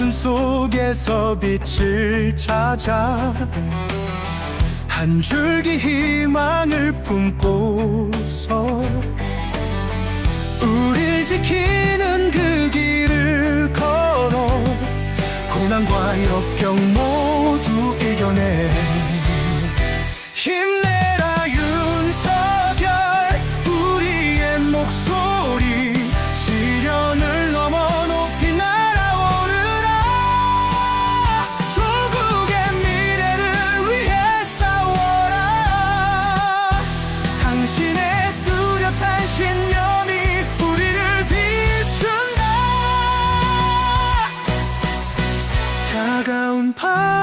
어둠 속에서 빛을 찾아 한 줄기 희망을 품고서 우릴 지키는 그 길을 걸어 고난과 역경 모두 이겨내. 차가운 바